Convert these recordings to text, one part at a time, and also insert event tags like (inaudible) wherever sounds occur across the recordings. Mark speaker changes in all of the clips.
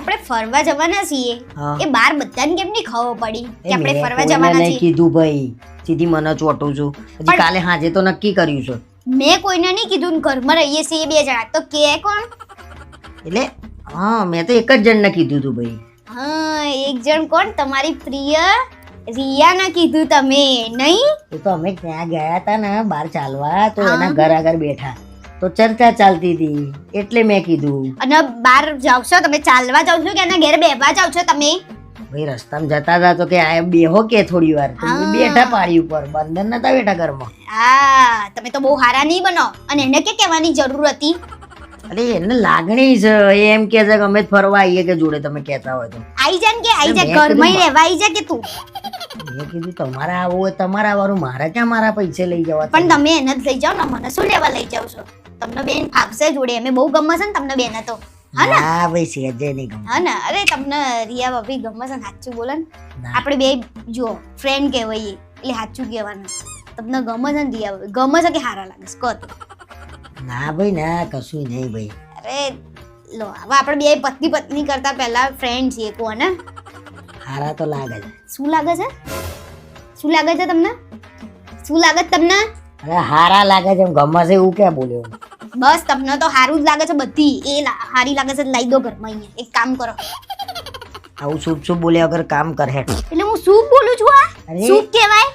Speaker 1: આપણે ફરવા જવાના છીએ. એ બાર બધાને કેમ નહીં ખબર પડી કે આપણે ફરવા જવાના છીએ?
Speaker 2: કીધું ભાઈ. સીધી મને ચોટું છું. હજી કાલે હાજે તો નક્કી કર્યું છે.
Speaker 1: મેં કોઈને નહીં કીધું ઘરમાં રહીએ છીએ બે જણા. તો કે કોણ?
Speaker 2: એટલે હા મેં તો એક જ જણને કીધું હતું ભાઈ.
Speaker 1: હા એક જણ કોણ? તમારી પ્રિય રિયાને કીધું તમે નહીં?
Speaker 2: તો અમે ત્યાં ગયા હતા ને બહાર ચાલવા તો એના ઘર આગળ બેઠા. તો ચર્ચા ચાલતી હતી. એટલે મેં કીધું
Speaker 1: અને બહાર જાવ છો તમે ચાલવા જાવ છો કે એના ઘેર બેહવા જાવ છો તમે?
Speaker 2: ભાઈ રસ્તામાં જતા હતા તો કે આ બેહો કે થોડી વાર? તો મેં બેઠા પાડી ઉપર. બંધન નતા બેઠા ઘરમાં.
Speaker 1: હા તમે તો બહુ હારા નહીં બનો. અને એને કે કહેવાની જરૂર હતી?
Speaker 2: અરે એને લાગણી છે. એ એમ કે છે કે અમે ફરવા આવીએ કે જોડે તમે કહેતા હોય તો.
Speaker 1: આઈ જાય કે આઈ જા
Speaker 2: મેં કીધું
Speaker 1: ઘરમાં રહેવા આઈ જા કે તું?
Speaker 2: મેં કીધું તમારા આવું હોય તમારા વાળું મારા ક્યાં મારા પૈસે લઈ જવા
Speaker 1: પણ તમે? એને જ લઈ જાઓ ને મને શું લેવા લઈ જાવ છો? તમને બેન ફાવશે જોડે અમે બહુ ગમે છે ને તમને બેન તો. હા
Speaker 2: ભાઈ સેજે નહીં ગમે
Speaker 1: હા ને? અરે તમને રિયા ભાભી ગમે ને સાચું બોલો ને. આપણે બે જુઓ ફ્રેન્ડ કહેવાય એટલે સાચું કહેવાનું. તમને ગમે છે ને રિયા ગમે છે કે હારા લાગે? કહો
Speaker 2: ના ભાઈ ના કશું નહીં ભાઈ.
Speaker 1: અરે લો હવે આપણે બે પત્ની પત્ની કરતા પહેલા ફ્રેન્ડ છીએ કોને
Speaker 2: હારા તો લાગે છે.
Speaker 1: શું લાગે છે? શું લાગે છે તમને? શું લાગે તમને?
Speaker 2: અરે હારા લાગે છે ગમે છે એવું ક્યાં બોલ્યો?
Speaker 1: બસ તમને તો સારું જ લાગે છે બધી. એ સારી લાગે છે લઈ દો ઘરમાં અહીંયા. એક કામ કરો.
Speaker 2: આવું શુભ શુભ બોલે અગર કામ કરે.
Speaker 1: એટલે હું શું બોલું છું આ
Speaker 2: અરે.
Speaker 1: કહેવાય?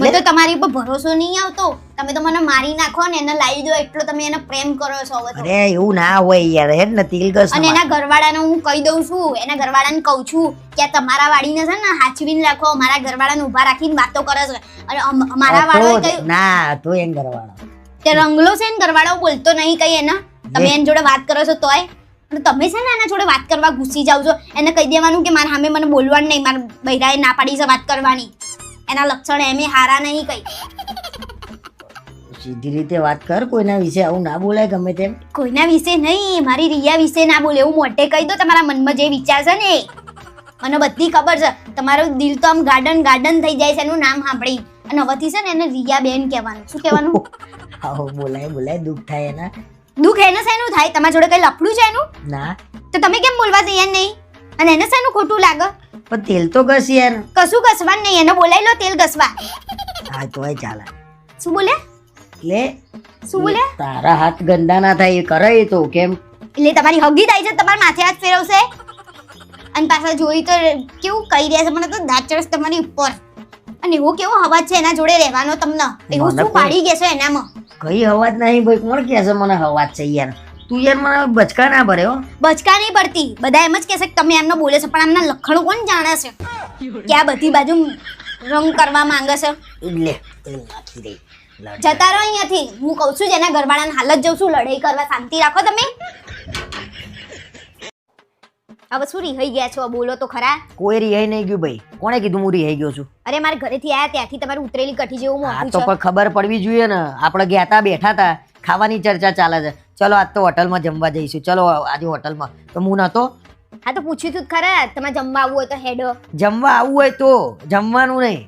Speaker 1: મને તો તમારી ઉપર ભરોસો નહીં આવતો. તમે તો મને મારી નાખો ને એને લાવી દો એટલો તમે એને પ્રેમ કરો છો હવે
Speaker 2: અરે એવું ના હોય યાર હે ને તિલગસ
Speaker 1: અને એના ઘરવાળાને હું કહી દઉં છું એના ઘરવાળાને કહું છું કે તમારા વાડીને છે ને હાચવીને રાખો મારા ઘરવાળાને ઊભા રાખીને વાતો કરે છે. અને મારા વાળો
Speaker 2: ના તો એમ કરવાનો
Speaker 1: તે રંગલો છે ને ઘરવાળો બોલતો નહીં કઈ એના. તમે એની જોડે વાત કરો છો તોય. અને તમે છે ને એના જોડે વાત કરવા ઘૂસી જાવ છો. એને કહી દેવાનું કે મારા સામે મને બોલવાનું નહીં મારા બૈરાએ ના પાડી છે વાત કરવાની. એના લક્ષણ એમે હારા નહીં કઈ.
Speaker 2: સીધી રીતે વાત કર કોઈના વિશે આવું ના બોલાય ગમે તેમ.
Speaker 1: કોઈના વિશે નહીં મારી રિયા વિશે ના બોલે. એવું મોટે કહી દો તમારા મનમાં જે વિચાર છે ને મને બધી ખબર છે. તમારું દિલ તો આમ ગાર્ડન ગાર્ડન થઈ જાય છે એનું નામ સાંભળી. અને હવેથી છે ને એને રિયા બેન કહેવાનું. શું કહેવાનું? (laughs)
Speaker 2: આવું બોલાય બોલાય દુઃખ થાય એના.
Speaker 1: દુઃખ એને શેનું થાય? તમારા જોડે કઈ લફડું છે એનું?
Speaker 2: ના.
Speaker 1: તો તમે કેમ બોલવા તૈયાર નહીં? અને એને શેનું ખોટું લાગે?
Speaker 2: પણ તેલ તો ઘસ યાર
Speaker 1: કશું ઘસવાનું નહીં એને બોલાવી લો તેલ ઘસવા.
Speaker 2: હા તોય ચાલે.
Speaker 1: શું બોલે?
Speaker 2: એટલે
Speaker 1: શું બોલે?
Speaker 2: તારા હાથ ગંદા ના થાય એ કરે એ તો કેમ?
Speaker 1: એટલે તમારી હગી થાય છે તમારા માથે હાથ ફેરવશે? અને પાછા જોઈ તો કેવું કહી રહ્યા છે મને તો દાંત ચરસ તમારી ઉપર. અને એવો કેવો અવાજ છે એના જોડે રહેવાનો તમને? એવું શું પાડી ગયા છે એનામાં?
Speaker 2: કઈ હવાજ નહીં ભાઈ કોણ કહે છે મને હવાત છે યાર? તું યાર મને બચકા ના ભરે હો.
Speaker 1: બચકા નહીં પડતી બધા એમ જ કહેશે કે તમે એમને બોલે છો પણ આમના લખણો કોણ જાણે છે? કે આ બધી બાજુ રંગ કરવા માંગે છે?
Speaker 2: એટલે નાખી દે
Speaker 1: જતા રહો અહીંયાથી. હું કહું છું જેના ઘરવાળાને હાલત જઉં છું લડાઈ કરવા શાંતિ રાખો તમે. હવે શું રિહાઈ ગયા છો? બોલો તો ખરા.
Speaker 2: કોઈ રિહાઈ નહીં ગયું ભાઈ. કોણે કીધું હું રિહાઈ ગયો છું?
Speaker 1: અરે મારા ઘરેથી આયા ત્યાંથી તમારું ઉતરેલી કઠી જેવું મોટું
Speaker 2: તો પણ ખબર પડવી જોઈએ ને. આપણે ગયા હતા બેઠા તા ખાવાની ચર્ચા ચાલે છે. ચલો આજ તો હોટલમાં જમવા જઈશું. ચલો આજે હોટલમાં. તો હું નતો?
Speaker 1: હા તો પૂછ્યું તું ખરા. તમારે જમવા આવવું હોય તો હેડો.
Speaker 2: જમવા આવવું હોય તો? જમવાનું નહીં.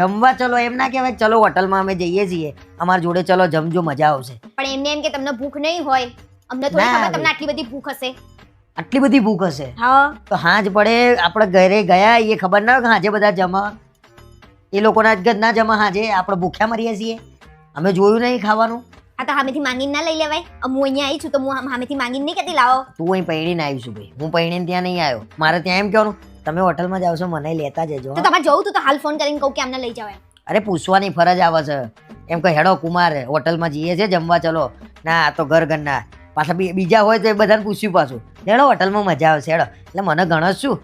Speaker 2: જમવા ચલો એમ ના કહેવાય. ચલો હોટલમાં અમે જઈએ છીએ. અમારા જોડે ચલો જમજો મજા આવશે.
Speaker 1: પણ એમને એમ કે તમને ભૂખ નહીં હોય. અમને થોડી ખબર તમને આટલી બધી ભૂખ હશે.
Speaker 2: આટલી બધી ભૂખ હશે.
Speaker 1: હા.
Speaker 2: તો હાજ પડે આપણે ઘરે ગયા એ ખબર ના હોય કે હાજે બધા જમા. એ લોકોના જ ના જમા હાજે આપણે ભૂખ્યા મરીએ છીએ. અમે જોયું નહીં ખાવાનું.
Speaker 1: આ તો સામેથી માંગીને ના લઈ લેવાય. હું અહીંયા આવી છું તો હું સામેથી માંગીને નહીં કહેતી લાવો.
Speaker 2: તું અહીં પૈણીને આવીશું ભાઈ. હું પૈણીને ત્યાં નહીં આવ્યો મારે ત્યાં એમ કહેવાનું તમે હોટલમાં જાવ છો મને લેતા જજો
Speaker 1: તો. તમારે જવું તું તો હાલ ફોન કરીને કહું કે અમને લઈ જવાય.
Speaker 2: અરે પૂછવાની ફરજ આવે છે. એમ કે હેડો કુમાર હોટલમાં જઈએ છે જમવા ચલો. ના આ તો ઘર ઘરના. પાછા બીજા હોય તો એ બધાને પૂછ્યું પાછું. હેડો હોટલમાં મજા આવશે હેડો. એટલે મને ગણો શું?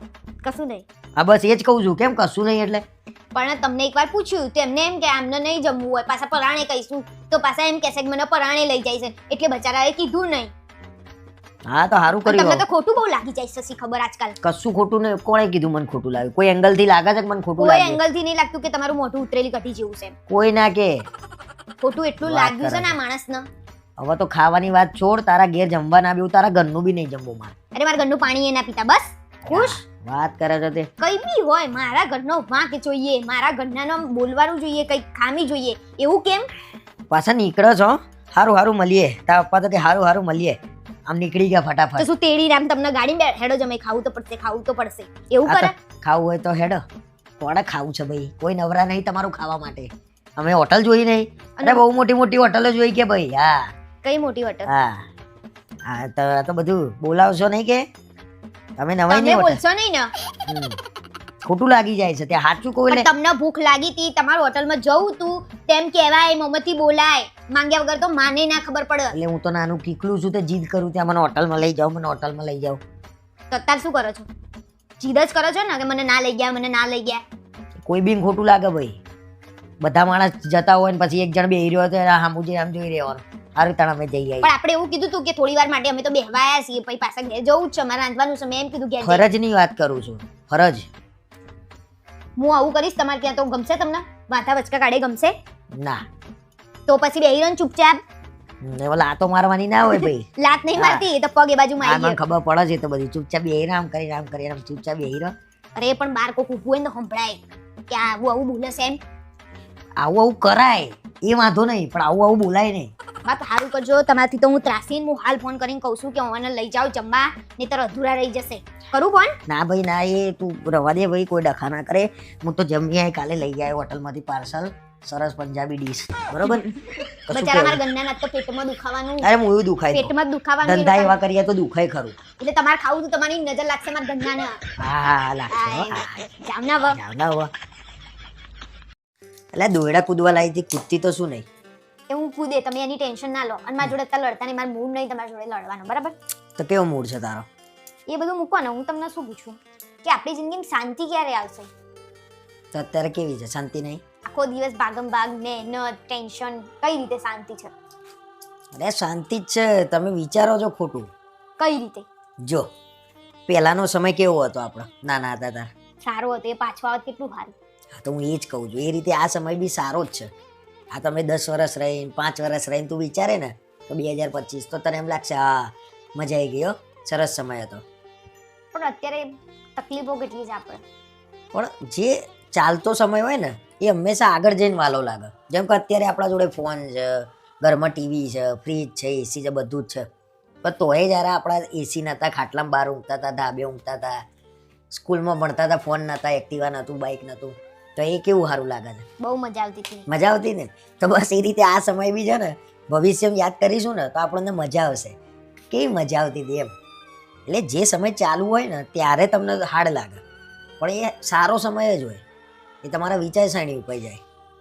Speaker 1: કશું નહીં.
Speaker 2: હા બસ એ જ કહું છું કેમ કશું નહીં એટલે?
Speaker 1: પણ તમને એકવાર પૂછ્યું તો એમને એમ કે આમને નહીં જમવું હોય પાછા પરાણે કહીશું. તો પાછા એમ કહેશે કે મને પરાણે લઈ જાય છે. એટલે બચારાએ કીધું નહીં.
Speaker 2: હા તો સારું
Speaker 1: કર્યું તમને તો ખોટું બહુ લાગી જાય શી ખબર આજકાલ.
Speaker 2: કશું ખોટું નહીં કોણે કીધું મને ખોટું લાગ્યું? કોઈ એંગલથી લાગે છે કે મને ખોટું
Speaker 1: કોઈ એંગલથી નહીં લાગતું કે તમારું મોઢું ઉતરેલી કટી જેવું છે
Speaker 2: કોઈ ના કે.
Speaker 1: ખોટું એટલું લાગ્યું છે ને. આ માણસને.
Speaker 2: હવે તો ખાવાની વાત છોડ તારા ઘેર જમવા ના બેવું તારા ઘરનું બી નહીં જમવું મારે.
Speaker 1: અરે મારા ઘરનું પાણી એ ના પીતા બસ? ખુશ?
Speaker 2: વાત કરે છે તે.
Speaker 1: કઈ બી હોય મારા ઘરનો વાંક જોઈએ મારા ઘરનાનો બોલવાનું જોઈએ કઈ ખામી જોઈએ. એવું કેમ?
Speaker 2: પાછા નીકળો છો. હારું હારું મળીએ. તારા પપ્પા તો કે હારું હારું મળીએ. આમ નીકળી ગયા
Speaker 1: તો
Speaker 2: ફટાફટ
Speaker 1: શું તેડી રામ તમને ગાડી બે હેડો જમે ખાવું તો પડશે ખાવું તો પડશે. એવું કરે?
Speaker 2: ખાવું હોય તો હેડો. કોણે ખાવું છે ભાઈ? કોઈ નવરા નહીં તમારું ખાવા માટે. અમે હોટલ જોઈ નહીં.
Speaker 1: અને-
Speaker 2: બહુ મોટી મોટી હોટલો જોઈ કે ભાઈ. હા.
Speaker 1: કઈ મોટી હોટલ
Speaker 2: હા. હા તો આ તો બધું બોલાવશો નહીં કે? તમે નવાઈ
Speaker 1: તમે
Speaker 2: નહીં હોટલ
Speaker 1: બોલશો નહીં ને?
Speaker 2: હમ. ખોટું લાગી જાય છે ત્યાં સાચું કહું
Speaker 1: પણ
Speaker 2: એટલે
Speaker 1: તમને ભૂખ લાગી હતી તમારા હોટલમાં જવું તું તેમ કહેવાય મોમતી બોલાય માંગ્યા વગર તો માને ના ખબર પડે.
Speaker 2: એટલે હું તો નાનું કીકલું છું તે જીદ કરું ત્યાં મને હોટલમાં લઈ જાઓ મને હોટલમાં લઈ જાઓ.
Speaker 1: તો અત્યારે શું કરો છો? જીદ જ કરો છો ને કે મને ના લઈ ગયા મને ના લઈ ગયા?
Speaker 2: કોઈ બી ખોટું લાગે ભાઈ. બધા માણસ જતા હોય ને પછી એક જણ બેહી રહ્યો હોય તો એના સામું જઈને આમ જોઈ રહેવાનું. સારું તાણ અમે જઈ આવી
Speaker 1: પણ આપણે એવું કીધું તું કે થોડી વાર માટે અમે તો બેહવાયા છીએ પછી પાછા ઘેર જવું જ છે મારે રાંધવાનું છે મેં એમ કીધું ઘેર.
Speaker 2: ફરજની વાત કરું છું ફરજ.
Speaker 1: હું આવું કરીશ તમારે ત્યાં તો ગમશે તમને? માથા વચકા કાઢે ગમશે?
Speaker 2: ના.
Speaker 1: તો પછી બેહી રહ્યો ચૂપચાપ.
Speaker 2: લાતો મારવાની ના હોય ભાઈ. (laughs)
Speaker 1: લાત નહીં મારતી એ તો પગ એ બાજુ મારી
Speaker 2: ખબર પડે છે તો બધી. ચૂપચાપ બેહીને રામ કરી રામ કરી રામ ચૂપચાપ બેહી રહ.
Speaker 1: અરે પણ બાર કોક ઊભું હોય ને સંભળાય કે આવું આવું બોલે છે એમ.
Speaker 2: આવું આવું કરાય એ વાંધો નહીં પણ આવું આવું બોલાય નહીં.
Speaker 1: વાત સારું કરજો. તમારાથી તો હું ત્રાસીને હું હાલ ફોન કરીને કહું છું કે મને લઈ જાઉં જમવા નહીતર અધૂરા રહી જશે. કરું ફોન
Speaker 2: ના ભાઈ ના એ તું રવા દે ભાઈ કોઈ ડખા ના કરે. હું તો જમી આવી કાલે લઈ આવ્યો હોટલમાંથી પાર્સલ. સરસ પંજાબી ડીશ. બરોબર? (laughs)
Speaker 1: બચારા મારા
Speaker 2: કહેવું.
Speaker 1: તો પેટમાં દુખાવાનું.
Speaker 2: અરે હું એવું દુખાય
Speaker 1: પેટમાં દુખાવાનું
Speaker 2: ધંધા એવા કરીએ તો દુખાય ખરું.
Speaker 1: એટલે તમારે ખાવું તો તમારી નજર લાગશે મારા ગન્નાના
Speaker 2: હા હા લાગશે
Speaker 1: જામના વા.
Speaker 2: જામના વ. એટલે દોયડા કૂદવા લાવી હતી કૂદતી તો શું નહીં?
Speaker 1: એ હું કૂદે તમે એની ટેન્શન ના લો. અને મારા જોડે અત્યારે લડતા નહીં મારો મૂડ નહીં તમારા જોડે લડવાનો બરાબર?
Speaker 2: તો કેવો મૂડ છે તારો?
Speaker 1: એ બધું મૂકો ને હું તમને શું પૂછું? કે આપણી જિંદગીમાં શાંતિ ક્યારે આવશે?
Speaker 2: તો અત્યારે કેવી છે? શાંતિ નહીં?
Speaker 1: આખો દિવસ ભાગમ ભાગ મહેનત ટેન્શન કઈ રીતે શાંતિ છે?
Speaker 2: અરે શાંતિ જ છે. તમે વિચારો છો ખોટું.
Speaker 1: કઈ રીતે?
Speaker 2: જો પહેલાનો સમય કેવો હતો આપણો? નાના હતા તાર.
Speaker 1: સારો હતો એ પાછો આવત કેટલું સારું.
Speaker 2: હા તો હું એ જ કહું છું. એ રીતે આ સમય બી સારો જ છે. આ તમે દસ વર્ષ રહીને પાંચ વર્ષ રહીને તું વિચારે ને તો બે હજાર પચીસ તો તને એમ લાગશે હા મજા આવી ગયો સરસ સમય હતો.
Speaker 1: પણ અત્યારે તકલીફો કેટલી છે આપણે?
Speaker 2: પણ જે ચાલતો સમય હોય ને એ હંમેશા આગળ જઈને વાલો લાગે. જેમ કે અત્યારે આપણા જોડે ફોન છે ઘરમાં ટીવી છે ફ્રીજ છે એસી છે બધું જ છે. પણ તોય જ્યારે આપણા એસી નહોતા ખાટલામાં બહાર ઊંઘતા હતા ધાબે ઊંઘતા હતા સ્કૂલમાં ભણતા હતા ફોન નહોતા એક્ટિવા નહોતું બાઇક નહોતું તો એ કેવું સારું લાગે છે?
Speaker 1: બહુ મજા આવતી હતી.
Speaker 2: મજા આવતી ને? તો બસ એ રીતે આ સમય બી છે ને ભવિષ્યમાં યાદ કરીશું ને તો આપણને મજા આવશે. કેવી મજા આવતી હતી એમ. એટલે જે સમય ચાલુ હોય ને ત્યારે તમને હાર્ડ લાગે. પણ એ સારો સમય જ હોય. એ તમારા વિચારસરણી ઉપર જાય.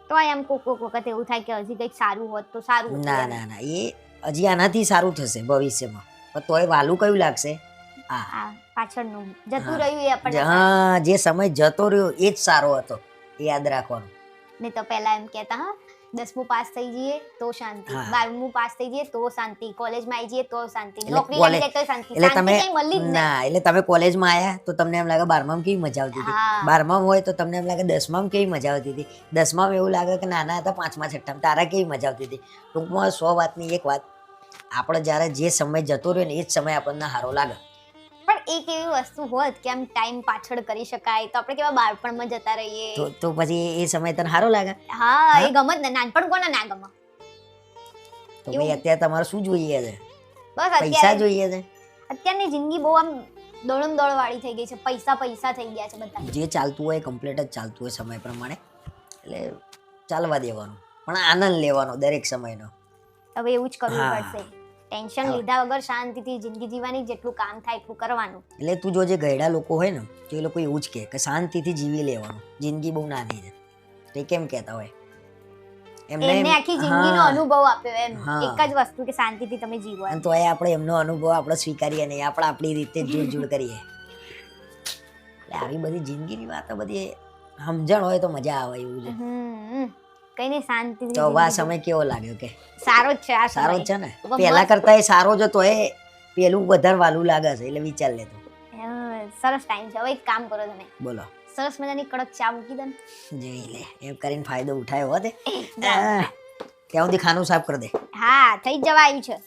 Speaker 1: તો એમ કોક કોક વખત એવું થાય કે હજી કંઈક સારું હોત તો સારું
Speaker 2: ના ના ના. એ હજી આનાથી સારું થશે ભવિષ્યમાં. પણ તોય વાલું કયું લાગશે? આ
Speaker 1: પાછળનું જતું રહ્યું એ આપણને.
Speaker 2: હા જે સમય જતો રહ્યો એ જ સારો હતો. યાદ રાખવાનું.
Speaker 1: ને તો પહેલા એમ કહેતા હા દસમું પાસ થઈ જઈએ તો શાંતિ.
Speaker 2: હા.
Speaker 1: બારમું પાસ થઈ જઈએ તો શાંતિ. કોલેજમાં આવી જઈએ તો શાંતિ.
Speaker 2: એટલે
Speaker 1: નોકરી લાગી જાય તો શાંતિ.
Speaker 2: એટલે
Speaker 1: શાંતિ
Speaker 2: તમે
Speaker 1: કઈ મળી જ
Speaker 2: ના. એટલે તમે કોલેજમાં આયા તો તમને એમ લાગે બારમામાં કેવી મજા આવતી હતી.
Speaker 1: હા.
Speaker 2: બારમામાં હોય તો તમને એમ લાગે દસમામાં કેવી મજા આવતી હતી. દસમામાં એવું લાગે કે નાના હતા પાંચમા છઠ્ઠામાં તારા કેવી મજા આવતી હતી. ટૂંકમાં સો વાતની એક વાત. આપણે જ્યારે જે સમય જતો રહ્યો ને એ જ સમય આપણને સારો લાગે.
Speaker 1: પણ એક એવી વસ્તુ હોત કે આમ ટાઈમ પાછળ કરી શકાય તો આપણે કેવા બાળપણમાં જતા રહીએ.
Speaker 2: તો તો પછી એ સમય તને સારો લાગે?
Speaker 1: હા એ ગમત ને. નાનપણ કોને ના ગમે?
Speaker 2: તો ભાઈ અત્યારે તમારે શું જોઈએ છે?
Speaker 1: બસ
Speaker 2: પૈસા જોઈએ છે?
Speaker 1: અત્યારની જિંદગી બહુ આમ દોડમ દોડ વાળી થઈ ગઈ છે. પૈસા પૈસા થઈ ગયા છે બધા
Speaker 2: જે ચાલતું હોય કમ્પ્લીટ જ ચાલતું હોય સમય પ્રમાણે. એટલે ચાલવા દેવાનું. પણ આનંદ લેવાનો દરેક સમયનો.
Speaker 1: હવે એવું જ કરવું પડશે. ટેન્શન લીધા વગર શાંતિથી જિંદગી જીવવાની જેટલું કામ થાય એટલું કરવાનું.
Speaker 2: એટલે તું જો જે ગયડા લોકો હોય ને તો એ લોકો એવું જ કહે કે શાંતિથી જીવી લેવાનું જિંદગી બહુ નાની છે. તો એ કેમ કહેતા હોય? એમને
Speaker 1: આખી જિંદગીનો અનુભવ આપ્યો એમ. એક જ વસ્તુ કે શાંતિથી તમે જીવો
Speaker 2: અને તો એ આપણે એમનો અનુભવ આપણે સ્વીકારીએ નહીં આપણે આપણી રીતે જોડ જુડ કરીએ. એટલે આવી બધી જિંદગીની વાતો બધી સમજણ હોય તો મજા આવે એવું છે.
Speaker 1: કઈ નહીં શાંતિથી
Speaker 2: તો આ સમય કેવો લાગ્યો કે?
Speaker 1: સારો જ છે આ
Speaker 2: સારો જ છે ને? પહેલા કરતા એ સારો જ હતો એ પેલું વધારે વાલું લાગે છે એટલે વિચાર લેતો.
Speaker 1: સરસ ટાઈમ છે. હવે એક કામ કરો તમે.
Speaker 2: બોલો.
Speaker 1: સરસ મજાની કડક ચા મૂકી દે.
Speaker 2: જોઈ લે એમ કરીને ફાયદો ઉઠાયો હોત. (laughs) ત્યાં સુધી ખાનું સાફ કરી દે.
Speaker 1: હા થઈ જવા આવ્યું છે.